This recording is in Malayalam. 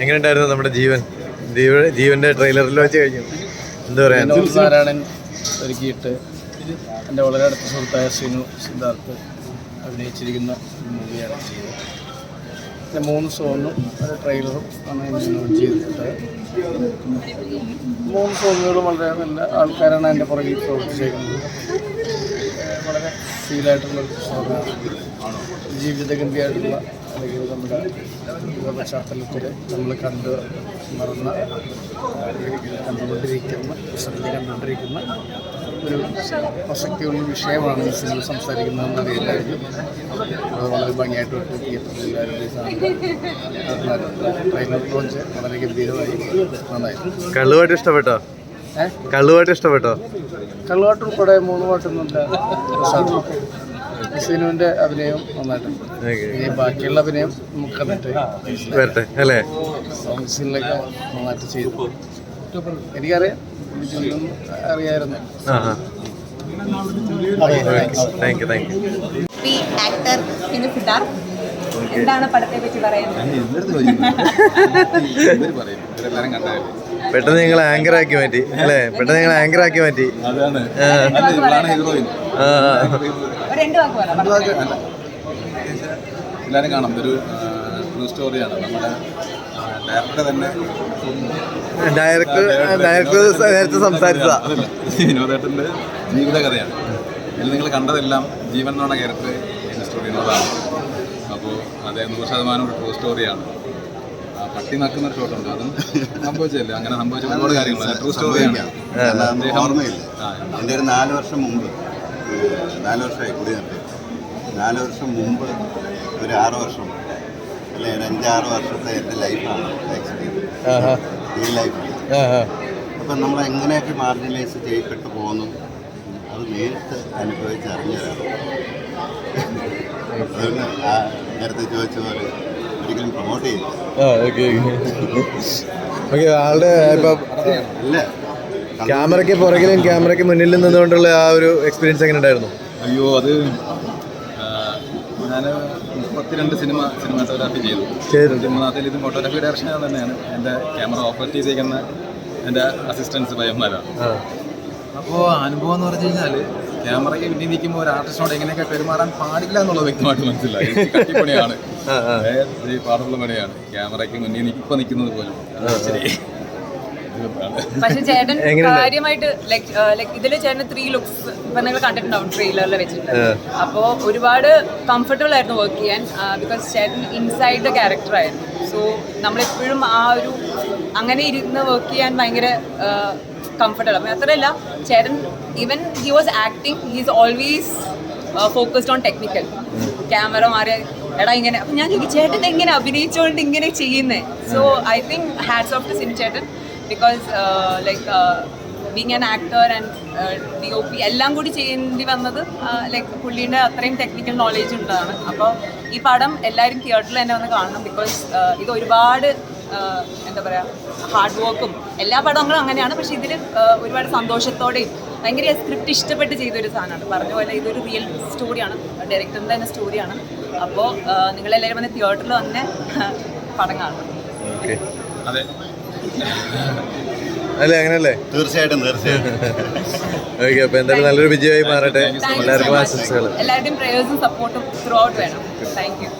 എങ്ങനെയുണ്ടായിരുന്നു നമ്മുടെ ജീവൻ? ജീവ- ജീവന്റെ ട്രെയിലറിൽ വെച്ച് കഴിഞ്ഞു. എന്താ പറയാ? നാരായണൻ ഒരുക്കിയിട്ട് എന്റെ വളരെ അടുത്ത സുഹൃത്തായ സിനു സിദ്ധാർത്ഥ് അഭിനയിച്ചിരിക്കുന്ന മൂവിയാണ് ചെയ്തത്. എന്റെ മൂന്ന് സോങ്ങും ഒരു ട്രെയിലറും ആണ് ചെയ്തിട്ടുണ്ട്. മൂന്ന് സോങ്ങുകളും വളരെ നല്ല ആൾക്കാരാണ് എന്റെ പുറകിൽ പ്രവർത്തിച്ചേക്കുന്നത്. വളരെ ഫീലായിട്ടുള്ള സോങ്ങാണ്. ജീവിതഗന്ധിയായിട്ടുള്ള അല്ലെങ്കിൽ നമ്മുടെ പശ്ചാത്തലത്തിൽ നമ്മൾ കണ്ട് മറന്ന കണ്ടുകൊണ്ടിരിക്കുന്ന ശ്രദ്ധ കണ്ടുകൊണ്ടിരിക്കുന്ന ഒരു പ്രസക്തിയുള്ള വിഷയമാണ് ഈ സിനിമ സംസാരിക്കുന്നതെന്ന് അറിയില്ലായിരുന്നു. അത് വളരെ ഭംഗിയായിട്ട് വിട്ട് തിയേറ്ററിൽ എല്ലാവരും ട്രെയിലർ ലോഞ്ച് വളരെ ഗംഭീരമായി നന്നായിരുന്നു. കള്ളുമായിട്ട് ഇഷ്ടപ്പെട്ടോ? കള്ളുമായിട്ട് ഇഷ്ടപ്പെട്ടോ? കള്ളുപാട്ട് ഉൾപ്പെടെ മൂന്ന് പാട്ടൊന്നുമില്ല. സിനുവിന്റെ അഭിനയം നന്നായിട്ടുണ്ട്. ഇനി ബാക്കിയുള്ള അഭിനയം നമുക്ക് കണ്ടിട്ട് വരട്ടെ അല്ലേ? സോങ്സിലൊക്കെ നന്നായിട്ട് ചെയ്തു. എനിക്കറിയാം. അറിയായിരുന്നു. ആ ആ. താങ്ക് യു താങ്ക് യു പി ആക്ടർ പിന്നെ സിദ്ധാർത്ഥ് എന്താണ് പടത്തെ പറ്റി പറയുന്നത് പെട്ടെന്ന് നിങ്ങൾ ആങ്കർ ആക്കി മാറ്റി അല്ലേ? പെട്ടെന്ന് നിങ്ങൾ ആങ്കർ ആക്കി മാറ്റി. അതാണ്. ഒരു എല്ലാവരും കാണാം ഇതൊരു ട്രൂ സ്റ്റോറിയാണ് നമ്മുടെ ഡയറക്ടർ തന്നെ ഡയറക്ടർ ഡയറക്ടർ നേരത്തെ സംസാരിച്ചതാ അതല്ല വിനോദേട്ടന്റെ ജീവിതകഥയാണ് ഇതിൽ നിങ്ങൾ കണ്ടതെല്ലാം ജീവൻ എന്ന് പറഞ്ഞ ക്യാരക്ടർ സ്റ്റോറി വിനോദാണ് അപ്പോൾ അത് നൂറ് ശതമാനം ഒരു ട്രൂ സ്റ്റോറിയാണ് ആ പട്ടി നക്കുന്ന ഒരു ഷോട്ടുണ്ട് അതും സംഭവിച്ചല്ലേ അങ്ങനെ സംഭവിച്ച ഒരുപാട് കാര്യങ്ങൾ ട്രൂ സ്റ്റോറിയാണ് ഓർമ്മയില്ല എന്റെ ഒരു നാല് വർഷം മുമ്പ് നാല് വർഷമായി കൂടിയാണ് നിർത്തി നാല് വർഷം മുമ്പ് ഒരു ആറ് വർഷം അല്ലെ ഒരു അഞ്ചാറ് വർഷത്തെ എന്റെ ലൈഫാണ് എക്സ്പീരിയൻസ്. ഈ ലൈഫ്. അപ്പം നമ്മൾ എങ്ങനെയൊക്കെ മാർജിനലൈസ് ചെയ്യപ്പെട്ടു പോകുന്നു അത് നേരിട്ട് അനുഭവിച്ചറിഞ്ഞതാണ് അതുകൊണ്ട് ആ നേരത്തെ ചോദിച്ച പോലെ ഒരിക്കലും പ്രൊമോട്ട് ചെയ്യില്ല. ആ ഓക്കെ ഓക്കെ ആളുടെ ഇപ്പൊ അല്ല ക്യാമറയ്ക്ക് പുറകിലും ക്യാമറയ്ക്ക് മുന്നിൽ നിന്നുകൊണ്ടുള്ള ആ ഒരു എക്സ്പീരിയൻസ് എങ്ങനെ ഉണ്ടായിരുന്നു? അയ്യോ അത് ഞാൻ മുപ്പത്തിരണ്ട് സിനിമ സിനിമാറ്റോഗ്രാഫി ചെയ്തു. മൂന്നാമത്തെ ഇത് ഫോട്ടോഗ്രാഫി ഡയറക്ഷൻ തന്നെയാണ്. എന്റെ ക്യാമറ ഓപ്പറേറ്റ് ചെയ്തേക്കുന്ന എന്റെ അസിസ്റ്റൻസ് പയ്യന്മാരാണ്. ആ. അപ്പോൾ അനുഭവം എന്ന് പറഞ്ഞു കഴിഞ്ഞാൽ ക്യാമറയ്ക്ക് പിന്നിൽ നിൽക്കുമ്പോൾ ഒരു ആർട്ടിസ്റ്റോട് എങ്ങനെയൊക്കെ പെരുമാറാൻ പാടില്ല എന്നുള്ളത് വ്യക്തമായിട്ട് മനസ്സിലായി. കട്ടിപ്പണിയാണ്. പാടുള്ള പണിയാണ്. ക്യാമറയ്ക്ക് മുന്നിൽ നിൽക്കുമ്പോൾ ഇപ്പം നിൽക്കുന്നത് പോലും. ശരി. പക്ഷെ ചേട്ടൻ കാര്യമായിട്ട് ലൈക് ഇതിൽ ചേട്ടൻ ത്രീ ലുക്സ് ഇപ്പൊ നിങ്ങൾ കണ്ടിട്ടുണ്ടാവും ട്രെയിലറിൽ വെച്ചിട്ട് അപ്പോ അപ്പോൾ ഒരുപാട് കംഫർട്ടബിൾ ആയിരുന്നു വർക്ക് ചെയ്യാൻ ബിക്കോസ് ചേട്ടൻ ഇൻസൈഡ് ദ ക്യാരക്ടർ ആയിരുന്നു. സോ നമ്മളെപ്പോഴും ആ ഒരു അങ്ങനെ ഇരുന്ന് വർക്ക് ചെയ്യാൻ ഭയങ്കര കംഫർട്ടബിൾ അത്രയല്ല ചേട്ടൻ even he was acting he is always focused on technical camera മാറിയ എടാ ഇങ്ങനെ അപ്പം ഞാൻ ചോദിക്കും ചേട്ടൻ എങ്ങനെ അഭിനയിച്ചുകൊണ്ട് ഇങ്ങനെ ചെയ്യുന്നേ? So I think hats off to sin ചേട്ടൻ. Because like being an actor and D O P എല്ലാം കൂടി ചെയ്യേണ്ടി വന്നത് ലൈക്ക് പുള്ളീന്റെ അത്രയും ടെക്നിക്കൽ നോളേജ് ഉണ്ടാണ് അപ്പോൾ ഈ പടം എല്ലാവരും തിയേറ്ററിൽ തന്നെ വന്ന് കാണണം ബിക്കോസ് ഇത് ഒരുപാട് എന്താ പറയുക ഹാർഡ് വർക്കും എല്ലാ പടങ്ങളും അങ്ങനെയാണ്. പക്ഷെ ഇതിൽ ഒരുപാട് സന്തോഷത്തോടെയും ഭയങ്കര സ്ക്രിപ്റ്റ് ഇഷ്ടപ്പെട്ട് ചെയ്തൊരു സാധനമാണ്. പറഞ്ഞ പോലെ ഇതൊരു റിയൽ സ്റ്റോറിയാണ് ഡയറക്ടറിന്റെ തന്നെ സ്റ്റോറിയാണ് അപ്പോൾ നിങ്ങളെല്ലാവരും വന്ന് തിയേറ്ററിൽ വന്ന് പടം കാണണം. അതെ. അല്ലേ അങ്ങനല്ലേ തീർച്ചയായിട്ടും തീർച്ചയായിട്ടും. ഓക്കെ അപ്പൊ എന്തായാലും നല്ലൊരു വിജയമായി മാറട്ടെ. എല്ലാവർക്കും ആശംസകൾ എല്ലാവരുടെയും പ്രയോജനം സപ്പോർട്ടും ത്രൂ ഔട്ട് വേണം. Thank you